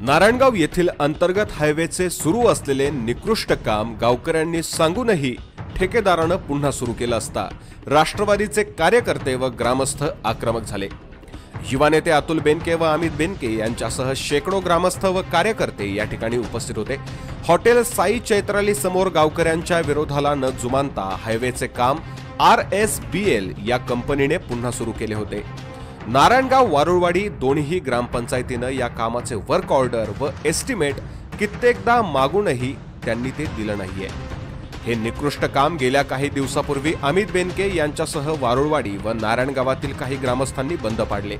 नारायणगाव येथील अंतर्गत हायवेचे सुरू असलेले निकृष्ट काम गावकऱ्यांनी सांगूनही ठेकेदारानं पुन्हा सुरू केलं असता राष्ट्रवादीचे कार्यकर्ते व ग्रामस्थ आक्रमक झाले. युवा नेते अतुल बेनके व अमित बेनके यांच्यासह शेकडो ग्रामस्थ व कार्यकर्ते या ठिकाणी उपस्थित होते. हॉटेल साई चैत्राली समोर गावकऱ्यांच्या विरोधाला न जुमानता हायवेचे काम आर एस बी एल या कंपनीने पुन्हा सुरू केले होते. नारायणगाव वारुळवाडी दोन्ही ग्रामपंचायतीनं या कामाचे वर्क ऑर्डर व एस्टिमेट कित्येकदा मागूनही त्यांनी ते दिलं नाहीये. हे निकृष्ट काम गेल्या काही दिवसापूर्वी अमित बेनके यांच्यासह वारुळवाडी व नारायणगावातील काही ग्रामस्थांनी बंद पाडले.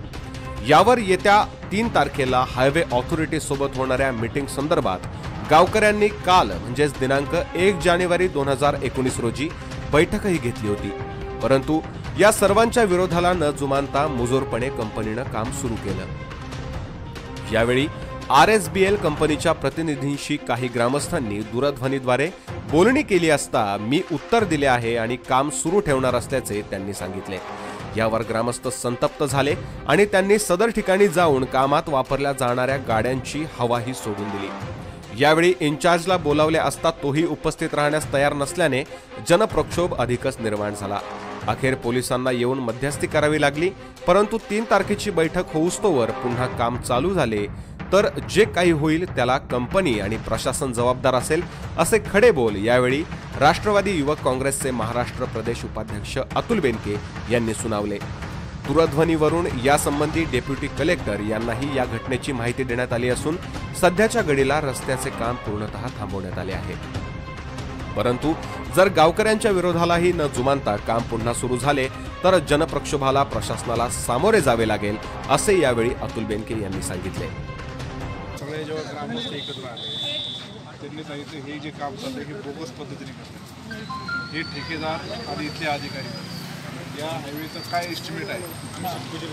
यावर येत्या तीन तारखेला हायवे ऑथॉरिटी सोबत होणाऱ्या मीटिंग संदर्भात गावकऱ्यांनी काल म्हणजेच दिनांक एक जानेवारी दोन हजार एकोणीस रोजी बैठकही घेतली होती. परंतु या सर्वांच्या विरोधाला न जुमानता मुजोरपणे कंपनीनं काम सुरू केलं. यावेळी आर एस बी एल कंपनीच्या प्रतिनिधींशी काही ग्रामस्थांनी दूरध्वनीद्वारे बोलणी केली असता मी उत्तर दिले आहे आणि काम सुरू ठेवणार असल्याचे त्यांनी सांगितले. यावर ग्रामस्थ संतप्त झाले आणि त्यांनी सदर ठिकाणी जाऊन कामात वापरल्या जाणाऱ्या गाड्यांची हवाही सोडून दिली. यावेळी इन्चार्जला बोलावले असता तोही उपस्थित राहण्यास तयार नसल्याने जनप्रक्षोभ अधिकच निर्माण झाला. अखेर पोलिसांना येऊन मध्यस्थी करावी लागली परंतु तीन तारखेची बैठक होऊस्तोवर पुन्हा काम चालू झाले तर जे काही होईल त्याला कंपनी आणि प्रशासन जबाबदार असेल असे खडे बोल यावेळी राष्ट्रवादी युवक काँग्रेसचे महाराष्ट्र प्रदेश उपाध्यक्ष अतुल बेनके यांनी सुनावले. दूरध्वनीवरून यासंबंधी डेप्युटी कलेक्टर यांनाही या घटनेची माहिती देण्यात आली असून सध्याच्या घडीला रस्त्याचे काम पूर्णतः थांबवण्यात आले आहे. परंतु जर गावकऱ्यांच्या विरोधालाही न जुमानता काम पुन्हा सुरू झाले तर जनप्रक्षोभाला प्रशासनाला सामोरे जावे लागेल असे यावेळी अतुल बेनके यांनी सांगितले. सगळे जेव्हा ग्रामस्थ एकत्र आले त्यांनी सांगितलं हे जे काम चाललंय हे बोगस पद्धतीने करतात. हे ठेकेदार आणि इथले अधिकारी. या हायवेचं काय एस्टिमेट आहे?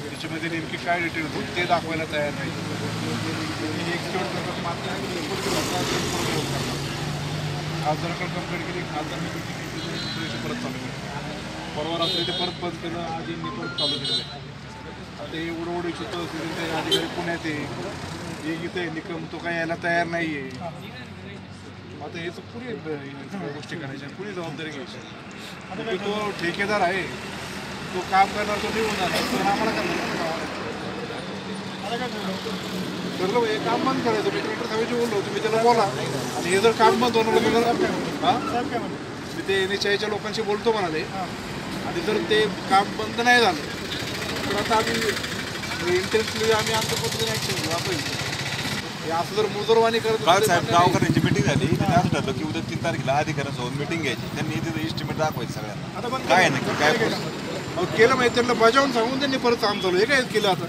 त्याच्यामध्ये नेमकी काय डिटेल होती ते दाखवायला तयार नाही. हे एस्टिमेट करतात मात्र खासदाराकडे कंप्लेंट केली खासदारांनी meeting घेतली, परत चालू केलं. परवा रात्री ते परत बंद केलं आज यांनी परत चालू केलेलं आहे. आता हे उडवडी इच्छित ते अधिकारी पुण्यात आहे. हे इथे निकम तो काय यायला तयार नाही आहे आता हे तर पुढे गोष्टी करायच्या पुढे जबाबदारी घ्यायची. म्हणजे तो ठेकेदार आहे. तो काम करणार तो निघून जाणार. तो आम्हाला करणार ठरलं हे काम बंद करायचं. मी कलेक्टर साहेबांशी बोललो तुम्ही त्याला बोला. आणि हे जर काम बंद होणार हा? मी ते एन एच आयच्या लोकांशी बोलतो म्हणाले. आणि जर ते काम बंद नाही झालं तर आता आम्ही इंटरेस्टली आम्ही आमच्या पद्धतीने ॲक्शन घेऊ आपण हे असं जर मुजोरवाणी करत साहेब गावकऱ्यांची मिटिंग झाली. त्यांनी असं ठरलं की उद्या तीन तारखेला अधिकाऱ्यांसोबत मिटिंग घ्यायची. त्यांनी तिथे इस्टिमेट दाखवायचं सगळ्यांना. काय. नक्की? काय केलं. माहिती त्यांना बजावून सांगून त्यांनी परत काम चालू हे काय केलं आता?